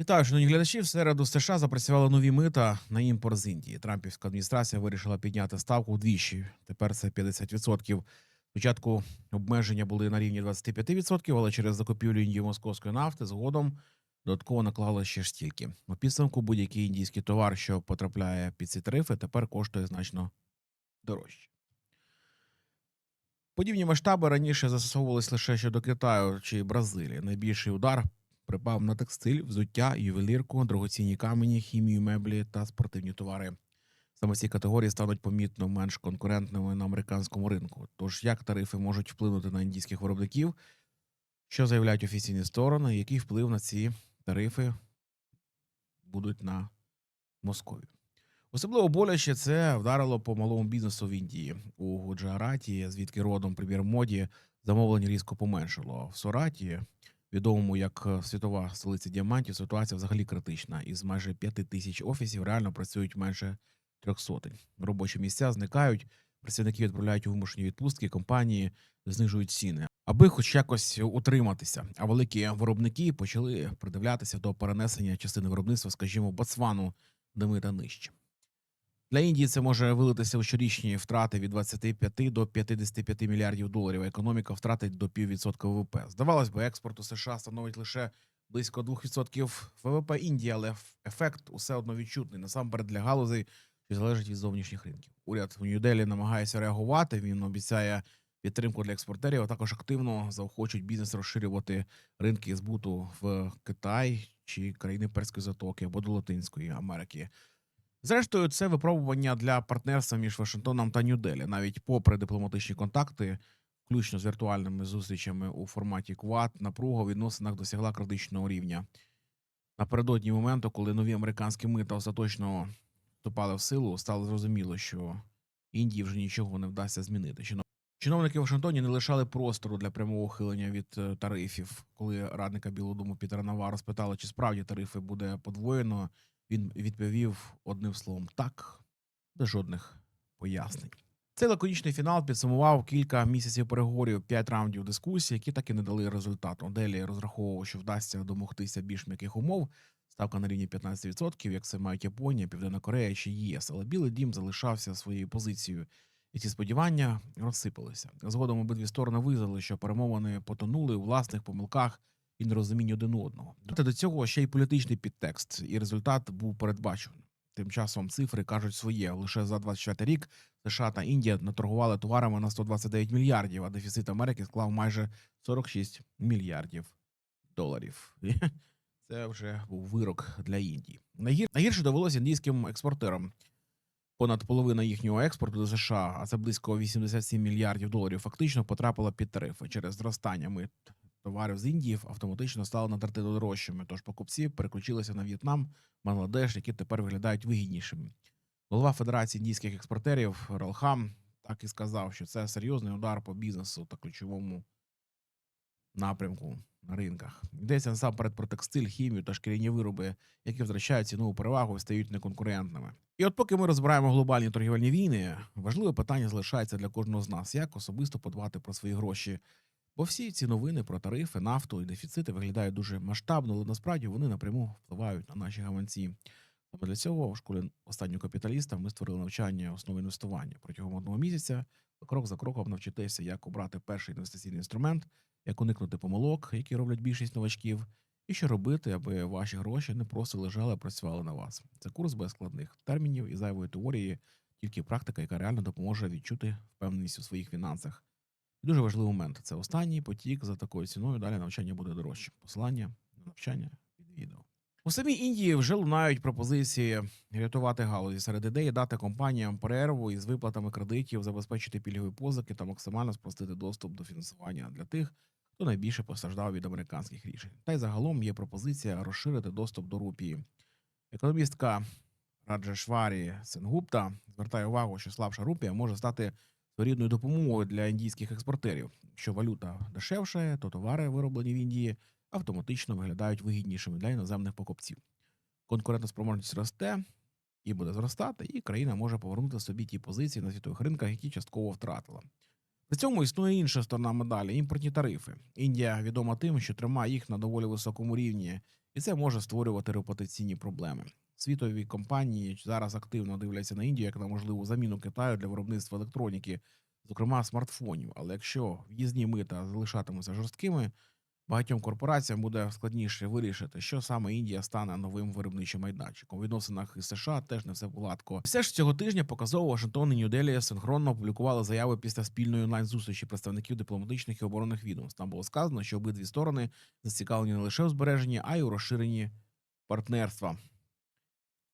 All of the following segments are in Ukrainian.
Вітаю, шановні глядачі. В середу США запрацювали нові мита на імпорт з Індії. Трампівська адміністрація вирішила підняти ставку вдвічі. Тепер це 50%. Спочатку обмеження були на рівні 25%, але через закупівлю Індії московської нафти згодом додатково наклали ще ж стільки. У підсумку будь-який індійський товар, що потрапляє під ці тарифи, тепер коштує значно дорожче. Подібні масштаби раніше застосовувались лише щодо Китаю чи Бразилії. Найбільший удар припав на текстиль, взуття, ювелірку, дорогоцінні камені, хімію, меблі та спортивні товари. Саме ці категорії стануть помітно менш конкурентними на американському ринку. Тож як тарифи можуть вплинути на індійських виробників? Що заявляють офіційні сторони? Який вплив на ці тарифи будуть на Московію? Особливо боляче це вдарило по малому бізнесу в Індії. У Гуджараті, звідки родом прем'єр моді, замовлень різко поменшало. В Сораті, відомому як е, світова столиця діамантів, ситуація взагалі критична. Із майже п'яти тисяч офісів реально працюють менше трьох сотень. Робочі місця зникають, працівники відправляють у вимушені відпустки, компанії знижують ціни, аби хоч якось утриматися. А великі виробники почали придивлятися до перенесення частини виробництва, скажімо, Ботсвану, де мита нижче. Для Індії це може вилитися у щорічні втрати від 25 до 55 мільярдів доларів. Економіка втратить до піввідсотка ВВП. Здавалось би, експорт у США становить лише близько 2% ВВП Індії, але ефект усе одно відчутний. Насамперед для галузей, що залежить від зовнішніх ринків. Уряд у Нью-Делі намагається реагувати. Він обіцяє підтримку для експортерів, а також активно заохочують бізнес розширювати ринки збуту в Китай чи країни Перської затоки або до Латинської Америки. Зрештою, це випробування для партнерства між Вашингтоном та Нью-Делі. Навіть попри дипломатичні контакти, включно з віртуальними зустрічами у форматі Квад, напруга у відносинах досягла критичного рівня. Напередодні моменту, коли нові американські мита остаточно вступали в силу, стало зрозуміло, що Індії вже нічого не вдасться змінити. Чино- Чиновники в Вашингтоні не лишали простору для прямого ухилення від е, тарифів. Коли радника Білого Дому Пітера Навара спитали, чи справді тарифи буде подвоєно, він відповів одним словом так, без жодних пояснень. Цей лаконічний фінал підсумував кілька місяців переговорів, п'ять раундів дискусій, які так і не дали результату. Делі розраховував, що вдасться домогтися більш м'яких умов. Ставка на рівні 15%, як це мають Японія, Південна Корея чи ЄС. Але Білий Дім залишався своєю позицією, і ці сподівання розсипалися. Згодом обидві сторони визнали, що перемовини потонули у власних помилках і нерозумінні один одного. Та до цього ще й політичний підтекст, і результат був передбачений. Тим часом цифри кажуть своє. Лише за 24 рік США та Індія наторгували товарами на 129 мільярдів, а дефіцит Америки склав майже 46 мільярдів доларів. Це вже був вирок для Індії. Найгір... Найгірше довелося індійським експортерам. Понад половина їхнього експорту до США, а це близько 87 мільярдів доларів, фактично потрапила під тарифи через зростання мит товарів з Індії автоматично стали на третину дорожчими. Тож покупці переключилися на В'єтнам, Бангладеш, які тепер виглядають вигіднішими. Голова Федерації індійських експортерів Ралхам так і сказав, що це серйозний удар по бізнесу та ключовому напрямку на ринках. Йдеться насамперед про текстиль, хімію та шкіряні вироби, які втрачають цінову перевагу і стають неконкурентними. І от поки ми розбираємо глобальні торгівельні війни, важливе питання залишається для кожного з нас: як особисто подбати про свої гроші. Бо всі ці новини про тарифи, нафту і дефіцити виглядають дуже масштабно, але насправді вони напряму впливають на наші гаманці. Саме для цього в школі останнього капіталіста ми створили навчання основи інвестування протягом одного місяця. Крок за кроком навчитеся, як обрати перший інвестиційний інструмент, як уникнути помилок, які роблять більшість новачків, і що робити, аби ваші гроші не просто лежали, а працювали на вас. Це курс без складних термінів і зайвої теорії, тільки практика, яка реально допоможе відчути впевненість у своїх фінансах. І дуже важливий момент це останній потік за такою ціною. Далі навчання буде дорожче. Посилання на навчання під відео. У самій Індії вже лунають пропозиції рятувати галузі серед ідеї дати компаніям перерву із виплатами кредитів, забезпечити пільгові позики та максимально спростити доступ до фінансування для тих, хто найбільше постраждав від американських рішень. Та й загалом є пропозиція розширити доступ до рупії. Економістка Раджешварі Сенгупта звертає увагу, що слабша рупія може стати своєрідною допомогою для індійських експортерів. Якщо валюта дешевшає, то товари, вироблені в Індії, автоматично виглядають вигіднішими для іноземних покупців. Конкурентоспроможність росте і буде зростати, і країна може повернути собі ті позиції на світових ринках, які частково втратила. При цьому існує інша сторона медалі імпортні тарифи. Індія відома тим, що тримає їх на доволі високому рівні і це може створювати репутаційні проблеми. Світові компанії зараз активно дивляться на Індію як на можливу заміну Китаю для виробництва електроніки, зокрема смартфонів. Але якщо в'їзні мита залишатимуться жорсткими, багатьом корпораціям буде складніше вирішити, що саме Індія стане новим виробничим майданчиком. У відносинах із США теж не все гладко. Все ж цього тижня показово Вашингтон і Нью-Делі синхронно опублікували заяви після спільної онлайн зустрічі представників дипломатичних і оборонних відомств. Там було сказано, що обидві сторони зацікавлені не лише у збереженні, а й у розширенні партнерства.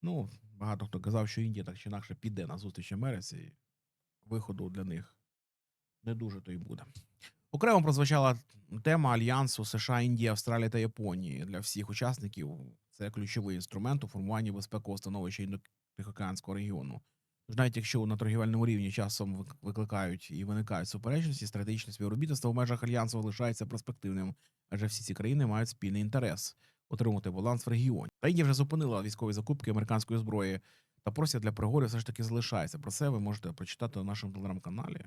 Ну, багато хто казав, що Індія так чи інакше піде на зустріч Америці, і виходу для них не дуже то й буде. Окремо прозвучала тема альянсу США, Індія, Австралія та Японії для всіх учасників. Це ключовий інструмент у формуванні безпекового становища Індо-Тихоокеанського регіону. Тож навіть якщо на торгівельному рівні часом викликають і виникають суперечності, стратегічне співробітництво в межах альянсу лишається перспективним, адже всі ці країни мають спільний інтерес отримати баланс в регіоні. Та Індія вже зупинила військові закупки американської зброї та простір для переговорів все ж таки залишається. Про це ви можете прочитати на нашому телеграм-каналі.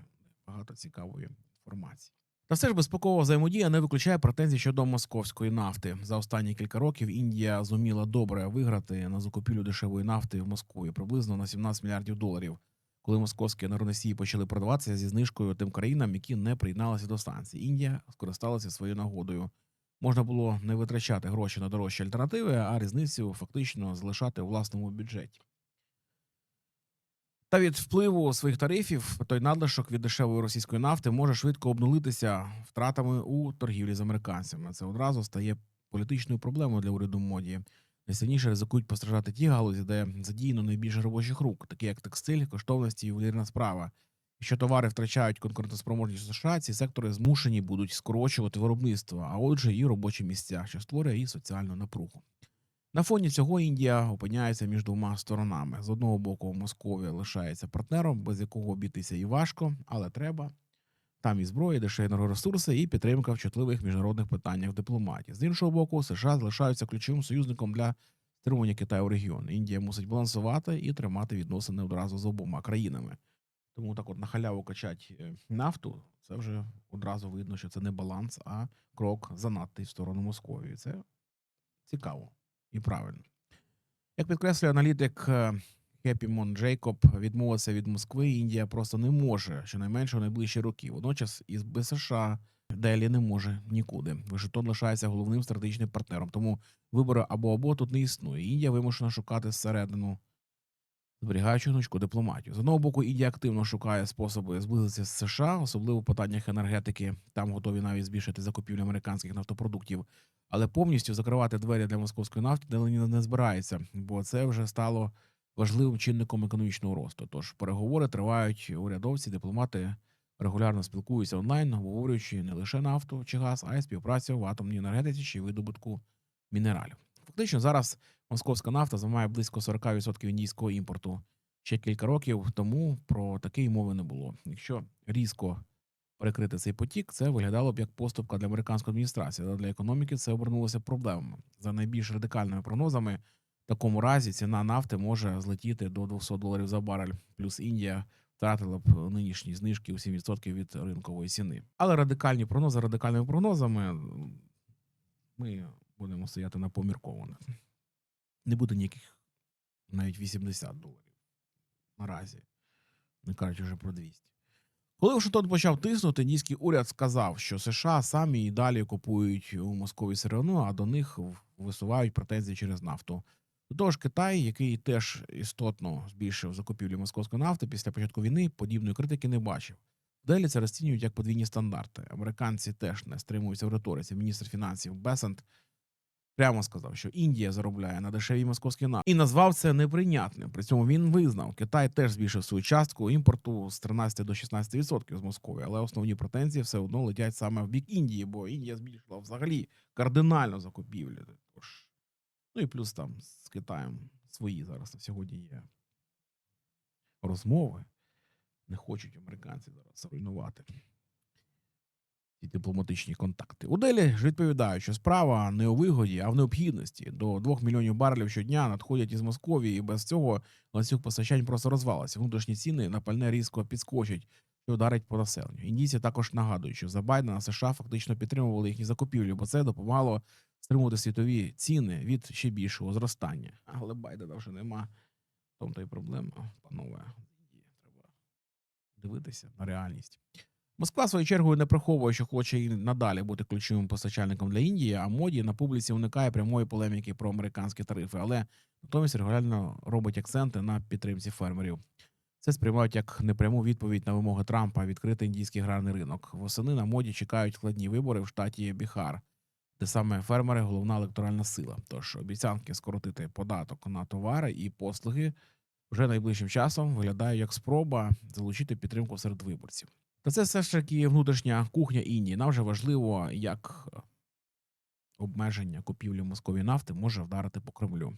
Багато цікавої інформації. Та все ж безпекова взаємодія не виключає претензій щодо московської нафти. За останні кілька років Індія зуміла добре виграти на закупівлю дешевої нафти в Москві приблизно на 17 мільярдів доларів. Коли московські енергоносії почали продаватися зі знижкою тим країнам, які не приєдналися до станції. Індія скористалася своєю нагодою. Можна було не витрачати гроші на дорожчі альтернативи, а різницю фактично залишати у власному бюджеті. Та від впливу своїх тарифів той надлишок від дешевої російської нафти може швидко обнулитися втратами у торгівлі з американцями. Це одразу стає політичною проблемою для уряду моді. Найсильніше ризикують постраждати ті галузі, де задіяно найбільше робочих рук, такі як текстиль, коштовності ювелірна справа. Якщо товари втрачають конкурентоспроможність США, ці сектори змушені будуть скорочувати виробництво, а отже, і робочі місця, що створює і соціальну напругу. На фоні цього Індія опиняється між двома сторонами. З одного боку, Московія лишається партнером, без якого обійтися і важко, але треба. Там і зброя, дешеві енергоресурси, і підтримка в чутливих міжнародних питаннях в дипломатії. З іншого боку, США залишаються ключовим союзником для стримування Китаю в регіон. Індія мусить балансувати і тримати відносини одразу з обома країнами. Тому так, от на халяву качать е, нафту, це вже одразу видно, що це не баланс, а крок занадтий в сторону Московії. Це цікаво і правильно. Як підкреслює аналітик е, Хеппі Мон Джейкоб, відмовитися від Москви Індія просто не може, щонайменше у найближчі роки. Водночас із без США Делі не може нікуди. Вашингтон лишається головним стратегічним партнером. Тому вибору або або тут не існує. Індія вимушена шукати зсередину, зберігаючи гнучку дипломатію. З одного боку, Індія активно шукає способи зблизитися з США, особливо в питаннях енергетики. Там готові навіть збільшити закупівлю американських нафтопродуктів. Але повністю закривати двері для московської нафти не збирається, бо це вже стало важливим чинником економічного росту. Тож переговори тривають урядовці, дипломати регулярно спілкуються онлайн, обговорюючи не лише нафту чи газ, а й співпрацю в атомній енергетиці чи видобутку мінералів. Фактично зараз московська нафта займає близько 40% індійського імпорту. Ще кілька років тому про такі мови не було. Якщо різко перекрити цей потік, це виглядало б як поступка для американської адміністрації, але для економіки це обернулося проблемами. За найбільш радикальними прогнозами, в такому разі ціна нафти може злетіти до 200 доларів за барель. Плюс Індія втратила б нинішні знижки у 7% від ринкової ціни. Але радикальні прогнози радикальними прогнозами ми будемо стояти на поміркованих. Не буде ніяких навіть 80 доларів наразі, не кажучи вже про 200. Коли Вашингтон почав тиснути, індійський уряд сказав, що США самі і далі купують у Москові сировину, а до них висувають претензії через нафту. До того ж, Китай, який теж істотно збільшив закупівлі московської нафти після початку війни, подібної критики не бачив. В Делі це розцінюють як подвійні стандарти. Американці теж не стримуються в риториці. Міністр фінансів Бесент прямо сказав, що Індія заробляє на дешевій московській нафті і назвав це неприйнятним. При цьому він визнав, Китай теж збільшив свою частку імпорту з 13 до 16% з Москові, але основні претензії все одно летять саме в бік Індії, бо Індія збільшила взагалі кардинально закупівлі. Тож, ну і плюс там з Китаєм свої зараз на сьогодні є розмови. Не хочуть американці зараз руйнувати ці дипломатичні контакти. У Делі ж відповідають, що справа не у вигоді, а в необхідності. До 2 мільйонів барелів щодня надходять із Московії, і без цього ланцюг постачань просто розвалиться. Внутрішні ціни на пальне різко підскочать, що ударить по населенню. Індійці також нагадують, що за Байдена США фактично підтримували їхні закупівлі, бо це допомагало стримувати світові ціни від ще більшого зростання. Але Байдена вже нема. Тому то й проблема, панове. Треба дивитися на реальність. Москва своєю чергою не приховує, що хоче і надалі бути ключовим постачальником для Індії, а моді на публіці уникає прямої полеміки про американські тарифи, але натомість регулярно робить акценти на підтримці фермерів. Це сприймають як непряму відповідь на вимоги Трампа відкрити індійський аграрний ринок. Восени на моді чекають складні вибори в штаті Біхар, де саме фермери головна електоральна сила. Тож обіцянки скоротити податок на товари і послуги вже найближчим часом виглядають як спроба залучити підтримку серед виборців. Та це все ж таки внутрішня кухня Індії. Нам вже важливо, як обмеження купівлі Московії нафти може вдарити по Кремлю.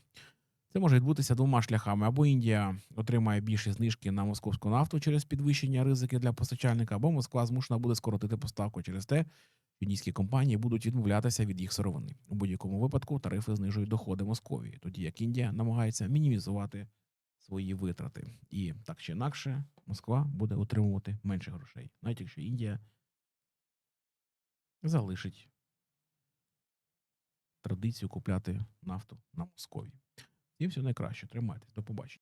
Це може відбутися двома шляхами: або Індія отримає більші знижки на московську нафту через підвищення ризики для постачальника, або Москва змушена буде скоротити поставку через те, що індійські компанії будуть відмовлятися від їх сировини. У будь-якому випадку тарифи знижують доходи Московії, тоді як Індія намагається мінімізувати свої витрати. І так чи інакше, Москва буде отримувати менше грошей, навіть якщо Індія залишить традицію купляти нафту на Москові. І все найкраще. Тримайтесь. До побачення.